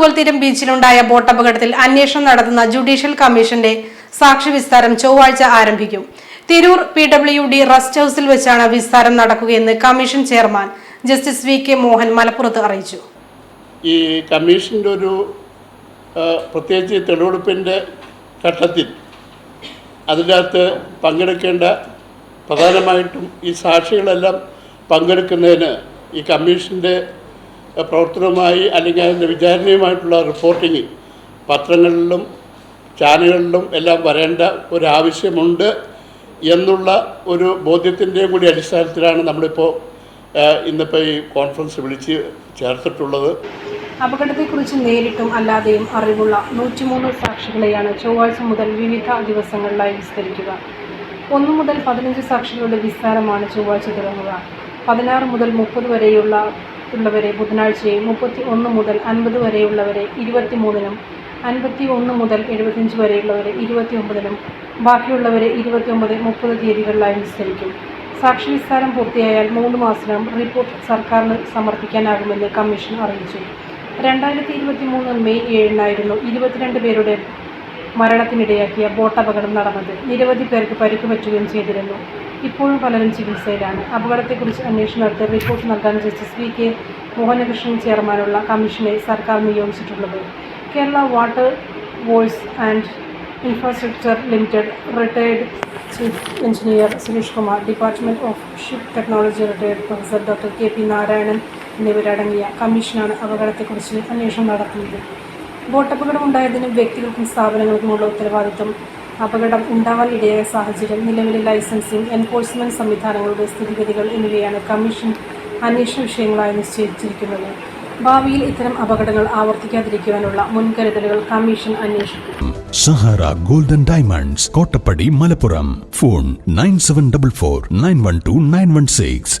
തൂവൽത്തീരം ബീച്ചിലുണ്ടായ ബോട്ടപകടത്തിൽ അന്വേഷണം നടത്തുന്ന ജുഡീഷ്യൽ കമ്മീഷന്റെ സാക്ഷി വിസ്താരം ചൊവ്വാഴ്ച ആരംഭിക്കും. Tirur P W D rest ഹൌസിൽ വെച്ചാണ് വിസ്താരം നടക്കുകയെന്ന് commission chairman justice V K Mohan മലപ്പുറത്ത് അറിയിച്ചു. ഈ കമ്മീഷന്റെ ഒരു പ്രത്യേകിച്ച് തെളിവെടുപ്പിന്റെ ഘട്ടത്തിൽ അതിനകത്ത് പങ്കെടുക്കേണ്ട പ്രധാനമായിട്ടും ഈ സാക്ഷികളെല്ലാം പങ്കെടുക്കുന്നതിന് ഈ കമ്മീഷന്റെ പ്രവർത്തനവുമായി അല്ലെങ്കിൽ അതിന്റെ വിചാരണയുമായിട്ടുള്ള റിപ്പോർട്ടിങ് പത്രങ്ങളിലും ചാനലുകളിലും എല്ലാം വരേണ്ട ഒരു ആവശ്യമുണ്ട് എന്നുള്ള ഒരു ബോധ്യത്തിന്റെയും കൂടി അടിസ്ഥാനത്തിലാണ് നമ്മളിപ്പോൾ ഇന്നിപ്പോൾ ഈ കോൺഫറൻസ് വിളിച്ച് ചേർത്തിട്ടുള്ളത്. അപകടത്തെക്കുറിച്ച് നേരിട്ടും അല്ലാതെയും അറിവുള്ള നൂറ്റിമൂന്ന് സാക്ഷികളെയാണ് ചൊവ്വാഴ്ച മുതൽ വിവിധ ദിവസങ്ങളിലായി വിസ്തരിക്കുക. ഒന്നു മുതൽ പതിനഞ്ച് സാക്ഷികളുടെ വിസ്താരമാണ് ചൊവ്വാഴ്ച തുടങ്ങുക. പതിനാറ് മുതൽ മുപ്പത് വരെയുള്ള ഉള്ളവരെ ബുധനാഴ്ചയും മുപ്പത്തി ഒന്ന് മുതൽ അൻപത് വരെയുള്ളവരെ ഇരുപത്തിമൂന്നിനും അൻപത്തി ഒന്ന് മുതൽ എഴുപത്തിയഞ്ച് വരെയുള്ളവരെ ഇരുപത്തി ഒമ്പതിനും ബാക്കിയുള്ളവരെ ഇരുപത്തിയൊമ്പത് മുപ്പത് തീയതികളിലായി നിസ്കരിക്കും. സാക്ഷി വിസ്താരം പൂർത്തിയായാൽ മൂന്ന് മാസത്തിനകം റിപ്പോർട്ട് സർക്കാരിന് സമർപ്പിക്കാനാകുമെന്ന് കമ്മീഷൻ അറിയിച്ചു. രണ്ടായിരത്തി ഇരുപത്തി മൂന്ന് മെയ് ഏഴിനായിരുന്നു ഇരുപത്തിരണ്ട് പേരുടെ മരണത്തിനിടയാക്കിയ ബോട്ടപകടം നടന്നത്. നിരവധി പേർക്ക് പരിക്ക് പറ്റുകയും ചെയ്തിരുന്നു. ഇപ്പോഴും പലരും ചികിത്സയിലാണ്. അപകടത്തെക്കുറിച്ച് അന്വേഷണം നടത്തി റിപ്പോർട്ട് നൽകാൻ ജസ്റ്റിസ് വി കെ മോഹനകൃഷ്ണൻ ചെയർമാനുള്ള കമ്മീഷനെ സർക്കാർ നിയോഗിച്ചിട്ടുള്ളത്. Kerala water ways and infrastructure limited retired chief engineer Suresh Kumar department of ship technology retired professor doctor K P Narayanan എന്നിവരടങ്ങിയ കമ്മീഷനാണ് അപകടത്തെക്കുറിച്ച് അന്വേഷണം നടത്തുന്നത്. ബോട്ടപകടമുണ്ടായതിനും വ്യക്തികൾക്കും സ്ഥാപനങ്ങൾക്കുമുള്ള ഉത്തരവാദിത്വം അപകടം ഉണ്ടാവാൻ ഇടയായ സാഹചര്യം നിലവിലെ ലൈസൻസിംഗ് എൻഫോഴ്സ്മെന്റ് സംവിധാനങ്ങളുടെ സ്ഥിതിഗതികൾ എന്നിവയാണ് കമ്മീഷൻ അന്വേഷണ വിഷയങ്ങളായി നിശ്ചയിച്ചിരിക്കുന്നത്. ഭാവിയിൽ ഇത്തരം അപകടങ്ങൾ ആവർത്തിക്കാതിരിക്കുവാനുള്ള മുൻകരുതലുകൾ കമ്മീഷൻ അന്വേഷിക്കും. Sahara golden diamonds Kottappadi Malappuram. Phone nine seven double four nine one two nine one six.